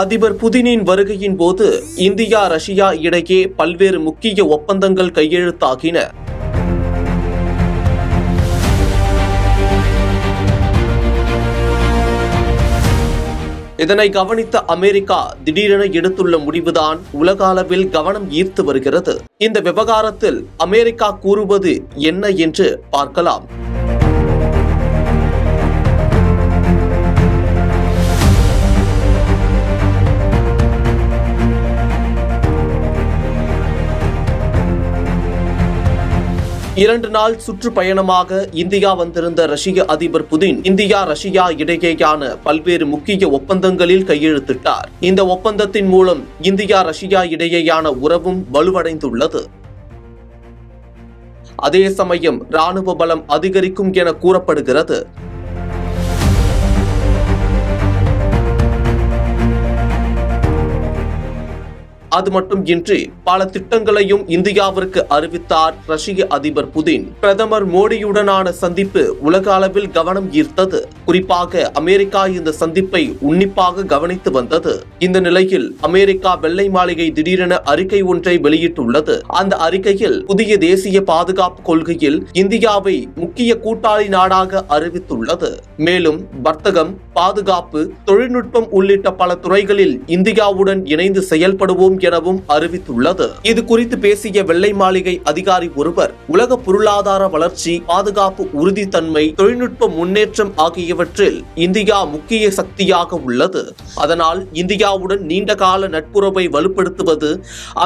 அதிபர் புதினின் வருகையின் போது இந்தியா ரஷ்யா இடையே பல்வேறு முக்கிய ஒப்பந்தங்கள் கையெழுத்தாகின. இதனை கவனித்த அமெரிக்கா திடீரென எடுத்துள்ள முடிவுதான் உலக அளவில் கவனம் ஈர்த்து வருகிறது. இந்த விவகாரத்தில் அமெரிக்கா கூறுவது என்ன என்று பார்க்கலாம். இரண்டு நாள் சுற்றுப்பயணமாக இந்தியா வந்திருந்த ரஷ்ய அதிபர் புதின் இந்தியா ரஷ்யா இடையேயான பல்வேறு முக்கிய ஒப்பந்தங்களில் கையெழுத்திட்டார். இந்த ஒப்பந்தத்தின் மூலம் இந்தியா ரஷ்யா இடையேயான உறவும் வலுவடைந்துள்ளது. அதே சமயம் ராணுவ பலம் அதிகரிக்கும் என கூறப்படுகிறது. அது மட்டும் இன்றி பல திட்டங்களையும் இந்தியாவிற்கு அறிவித்தார் ரஷ்ய அதிபர் புதின். பிரதமர் மோடியுடனான சந்திப்பு உலக அளவில் கவனம் ஈர்த்தது. குறிப்பாக அமெரிக்கா இந்த சந்திப்பை உன்னிப்பாக கவனித்து வந்தது. இந்த நிலையில் அமெரிக்கா வெள்ளை மாளிகை திடீரென அறிக்கை ஒன்றை வெளியிட்டுள்ளது. அந்த அறிக்கையில் புதிய தேசிய பாதுகாப்பு கொள்கையில் இந்தியாவை முக்கிய கூட்டாளி நாடாக அறிவித்துள்ளது. மேலும் வர்த்தகம் பாதுகாப்பு தொழில்நுட்பம் உள்ளிட்ட பல துறைகளில் இந்தியாவுடன் இணைந்து செயல்படுவோம் எனவும் அறிவித்துள்ளது. இது குறித்து பேசிய வெள்ளை மாளிகை அதிகாரி ஒருவர் உலக பொருளாதார வளர்ச்சி பாதுகாப்பு உறுதித்தன்மை தொழில்நுட்ப முன்னேற்றம் ஆகியவை ஆகியவற்றில் இந்தியா முக்கிய சக்தியாக உள்ளது. அதனால் இந்தியாவுடன் நீண்டகால நட்புறவை வலுப்படுத்துவது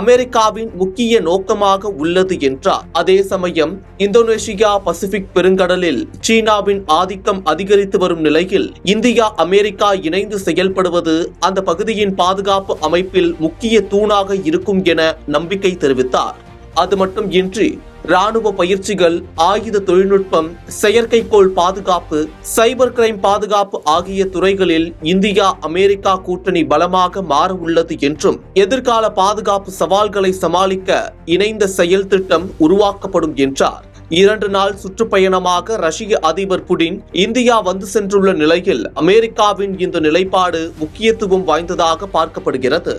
அமெரிக்காவின் முக்கிய நோக்கமாக உள்ளது என்றார். அதே சமயம் இந்தோனேஷியா பசிபிக் பெருங்கடலில் சீனாவின் ஆதிக்கம் அதிகரித்து வரும் நிலையில் இந்தியா அமெரிக்கா இணைந்து செயல்படுவது அந்த பகுதியின் பாதுகாப்பு அமைப்பில் முக்கிய தூணாக இருக்கும் என நம்பிக்கை தெரிவித்தார். அது மட்டும் இன்றி ராணுவ பயிற்சிகள் ஆயுத தொழில்நுட்பம் செயற்கைக்கோள் பாதுகாப்பு சைபர் கிரைம் பாதுகாப்பு ஆகிய துறைகளில் இந்தியா அமெரிக்கா கூட்டணி பலமாக மாற உள்ளது என்றும் எதிர்கால பாதுகாப்பு சவால்களை சமாளிக்க இணைந்த செயல் திட்டம் உருவாக்கப்படும் என்றார். இரண்டு நாள் சுற்றுப்பயணமாக ரஷ்ய அதிபர் புடின் இந்தியா வந்து சென்றுள்ள நிலையில் அமெரிக்காவின் இந்த நிலைப்பாடு முக்கியத்துவம் வாய்ந்ததாக பார்க்கப்படுகிறது.